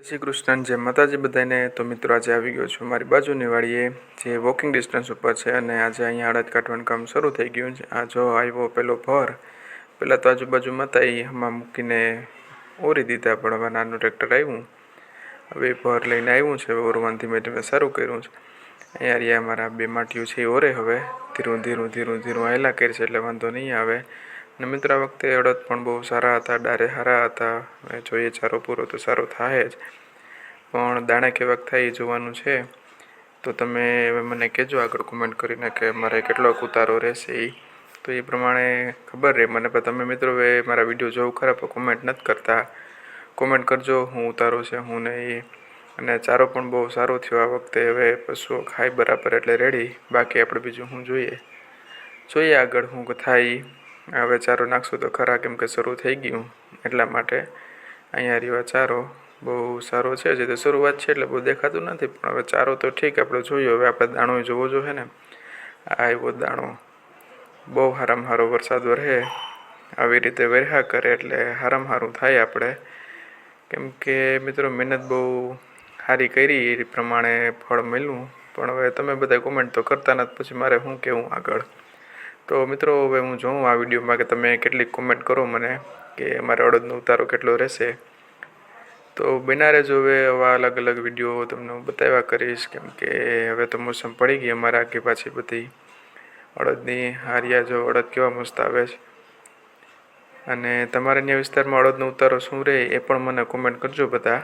જય શ્રી કૃષ્ણ, જય માતાજી બધાને. તો મિત્રો, આજે આવી ગયો છું મારી બાજુની વાડીએ જે વોકિંગ ડિસ્ટન્સ ઉપર છે અને આજે અહીંયા અડદ કાઢવાનું કામ શરૂ થઈ ગયું છે. આ જો આવ્યો પેલો ભર પહેલાં તો આજુબાજુમાં હતા એ મૂકીને ઓરી દીધા, પણ હવે નાનું ટ્રેક્ટર આવ્યું. હવે ભર લઈને આવ્યું છે ઓરવાનું ધીમે ધીમે શરૂ કર્યું છે. અહીંયા રહ્યા મારા બે માટીઓ છે એ ઓરે હવે. ધીરું ધીરું ધીરું ધીરું આયલા કરી છે, એટલે વાંધો નહીં આવે. અને મિત્ર, આ વખતે અડદ પણ બહુ સારા હતા, ડારે સારા હતા. જોઈએ ચારો પૂરો તો સારો થાય જ. પણ દાણા કેવાક થાય એ જોવાનું છે. તો તમે મને કહેજો આગળ કોમેન્ટ કરીને કે મારે કેટલો ઉતારો રહેશે એ તો એ પ્રમાણે ખબર રહે મને. પણ તમે મિત્રો હવે મારા વીડિયો જોવું ખરા, પણ કોમેન્ટ નથી કરતા. કોમેન્ટ કરજો, હું ઉતારો છે, હું ને એ અને ચારો પણ બહુ સારો થયો આ વખતે. હવે પશુઓ ખાય બરાબર એટલે રેડી બાકી આપણે બીજું હું જોઈએ? જોઈએ આગળ હું થાય. હવે ચારો નાખશું તો ખરા કેમ કે શરૂ થઈ ગયું. એટલા માટે અહીંયા રહ્યો ચારો. બહુ સારો છે જે તો શરૂઆત છે એટલે બહુ દેખાતું નથી, પણ હવે ચારો તો ઠીક, આપણે જોયું, હવે આપણે દાણો જોવો જોઈએ ને. આ એવો દાણો. બહુ હારામ હારો વરસાદ વરહે આવી રીતે વરહા કરે એટલે હારામ હારું થાય આપણે. કેમ કે મિત્રો, મહેનત બહુ સારી કરી, એ પ્રમાણે ફળ મળ્યું. પણ હવે તમે બધા કોમેન્ટ તો કરતા નથી, પછી મારે શું કહેવું આગળ? તો મિત્રો હવે હું જોઉં આ વિડીયોમાં કે તમે કેટલીક કોમેન્ટ કરો મને કે અમારે અડદનો ઉતારો કેટલો રહેશે. તો બિનારે રહેજો હવે આવા અલગ અલગ વીડિયો તમને બતાવ્યા કરીશ કેમ કે હવે તો મોસમ પડી ગઈ અમારા આગી પાછી બધી. અડદની હારિયા જો અડદ કેવા મસ્ત આવે છે. અને તમારા ત્યાં વિસ્તારમાં અડદનો ઉતારો શું રહે એ પણ મને કોમેન્ટ કરજો બધા.